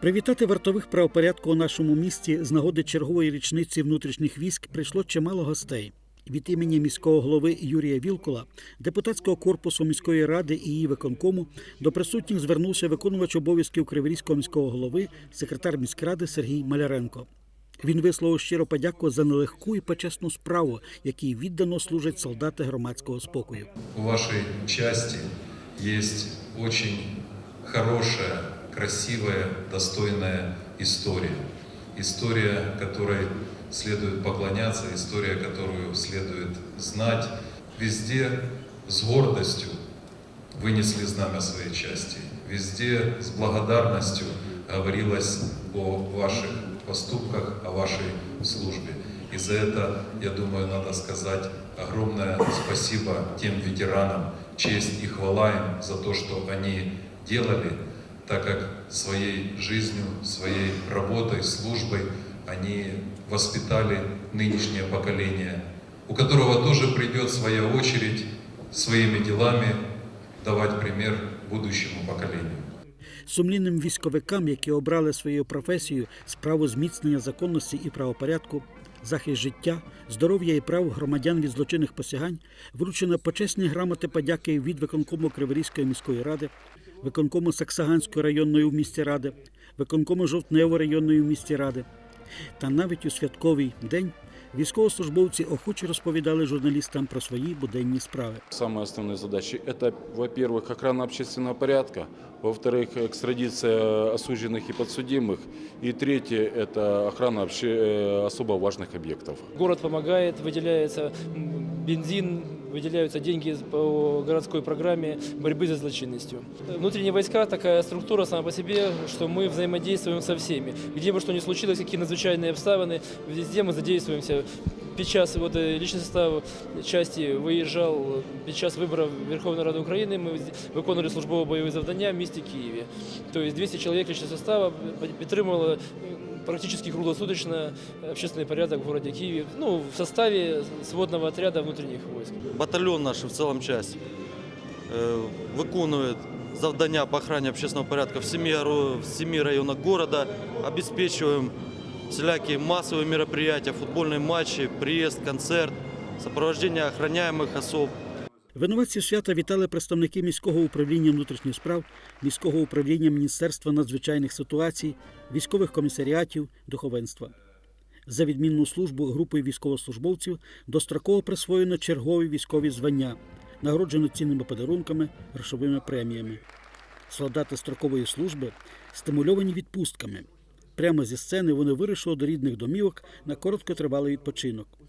Привітати вартових правопорядку у нашому місті з нагоди чергової річниці внутрішніх військ прийшло чимало гостей. Від імені міського голови Юрія Вілкула, депутатського корпусу міської ради і її виконкому до присутніх звернувся виконувач обов'язків Криворізького міського голови, секретар міськради Сергій Маляренко. Він висловив щиро подяку за нелегку і почесну справу, якій віддано служать солдати громадського спокою. У вашей части есть очень хорошая, красивая, достойная история. История, которой следует поклоняться, история, которую следует знать. Везде с гордостью вынесли знамя своей части. Везде с благодарностью говорилось о ваших поступках, о вашей службе. И за это, я думаю, надо сказать огромное спасибо тем ветеранам, честь и хвала им за то, что они делали, так как своей жизнью, своей работой, службой они воспитали нынешнее поколение, у которого тоже придет своя очередь своими делами давать пример будущему поколению. Сумлінним військовикам, які обрали своєю професією справу зміцнення законності і правопорядку, захист життя, здоров'я і прав громадян від злочинних посягань, вручено почесні грамоти подяки від виконкому Криворізької міської ради, виконкому Саксаганської районної в місті ради, виконкому Жовтневої районної в місті ради. Та навіть у святковий день військовослужбовці охоче розповідали журналістам про свої буденні справи. Самые основные задачи – это, во-первых, охрана общественного порядка, во-вторых, экстрадиция осужденных и подсудимых, и третье – это охрана обще- э, особо важных объектов. Город помогает, выделяется м, бензин, выделяются деньги по городской программе борьбы за злочинностью. Внутренние войска такая структура сама по себе, что мы взаимодействуем со всеми. Где бы что ни случилось, какие надзвичайные обставины, везде мы задействуемся. Під час от, е, личный состав часті виїжджав під час виборів Верховної Ради України. Ми з- виконували службово-бойові завдання в місті Києві. Тобто 200 чоловік личного составу підтримували практически круглосуточно общественный порядок в городе Киеве, ну, в составе сводного отряда внутренних войск. батальйон наш в цілому часть е, виконує завдання по охрані общественного порядку в семи, ро- в семи районах города, обеспечиваем всякие массовые мероприятия, футбольные матчи, приезд, концерт, сопровождение охраняемых особ. Винуватці свята вітали представники міського управління внутрішніх справ, міського управління Міністерства надзвичайних ситуацій, військових комісаріатів, духовенства. За відмінну службу групою військовослужбовців достроково присвоєно чергові військові звання, нагороджено цінними подарунками, грошовими преміями. Солдати строкової служби стимульовані відпустками. Прямо зі сцени вони вирішили до рідних домівок на короткотривалий відпочинок.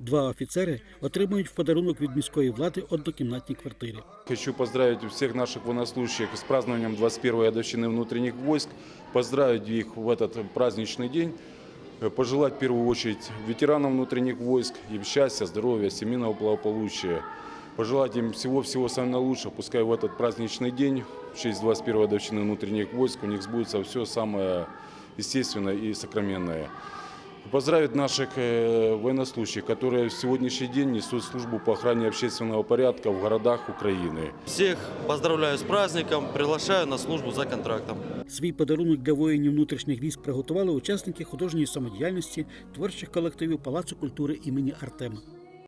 Два офіцери отримують в подарунок від міської влади однокімнатні квартири. Хочу поздравить всех наших военнослужащих с празднованием 21-й годовщины внутренних войск, поздравить их в этот праздничный день, э, пожелать в первую очередь ветеранам внутренних войск им счастья, здоровья, семейного благополучия, пожелать им всего-всего самого лучшего, пускай в этот праздничный день, в честь 21-й годовщины внутренних войск, у них сбудется все самое естественное и сокровенное. Поздравить наших э, военнослужащих, которые в сегодняшний день несут службу по охране общественного порядка в городах Украины. Всех поздравляю с праздником, приглашаю на службу за контрактом. Свій подарунок для воїнів внутрішніх військ приготували учасники художньої самодіяльності творчих колективів Палацу культури імені Артема.